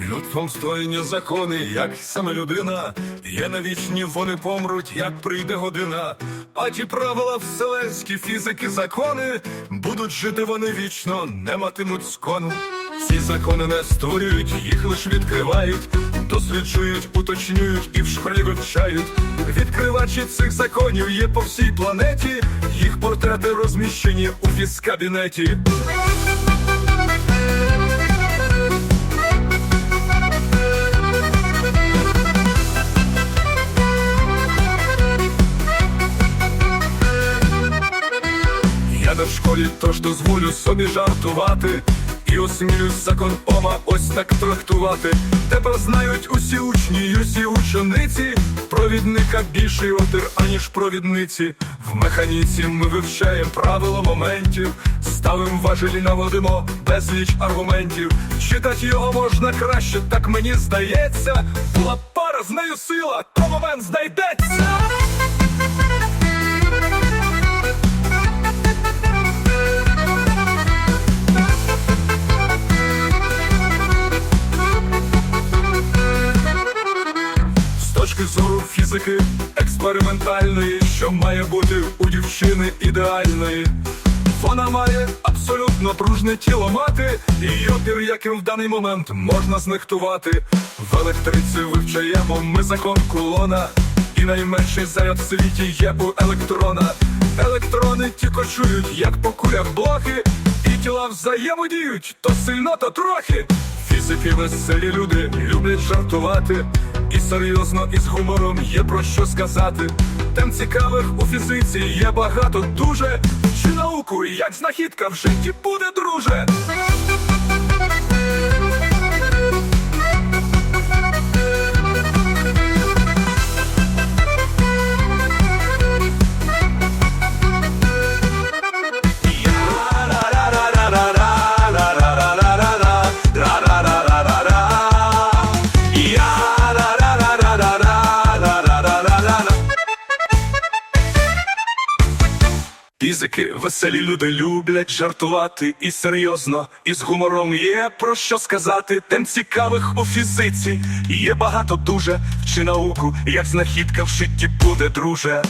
Людством створені закони, як саме людина, є навічні, вони помруть, як прийде година. А ті правила вселенські фізики, закони будуть жити вони вічно, не матимуть скону. Ці закони не створюють, їх лиш відкривають, досліджують, уточнюють і в школі вивчають. Відкривачі цих законів є по всій планеті, їх портрети розміщені у фізкабінеті. Я в школі, тож дозволю собі жартувати. І осмілюсь закон Ома ось так трактувати. Тепер знають усі учні, усі учениці. Провідника більший отир, аніж провідниці. В механіці ми вивчаємо правила моментів, ставим важелі, наводимо безліч аргументів. Читать його можна краще, так мені здається. Була пара з нею сила, то момент знайдеться. Зору фізики експериментальної, що має бути у дівчини ідеальної. Вона має абсолютно пружне тіло мати, і опір, яким в даний момент можна знехтувати. В електриці вивчаємо ми закон кулона, і найменший заряд в світі є у електрона. Електрони ті кочують, як по кулях блохи, і тіла взаємодіють то сильно, то трохи. Фізики веселі люди люблять жартувати, і серйозно, і з гумором є про що сказати. Тем цікавих у фізиці є багато дуже. Чи науку, як знахідка в житті буде, друже? Фізики, веселі люди люблять жартувати і серйозно, і з гумором є про що сказати. Тем цікавих у фізиці є багато дуже. Чи науку, як знахідка в житті буде, друже.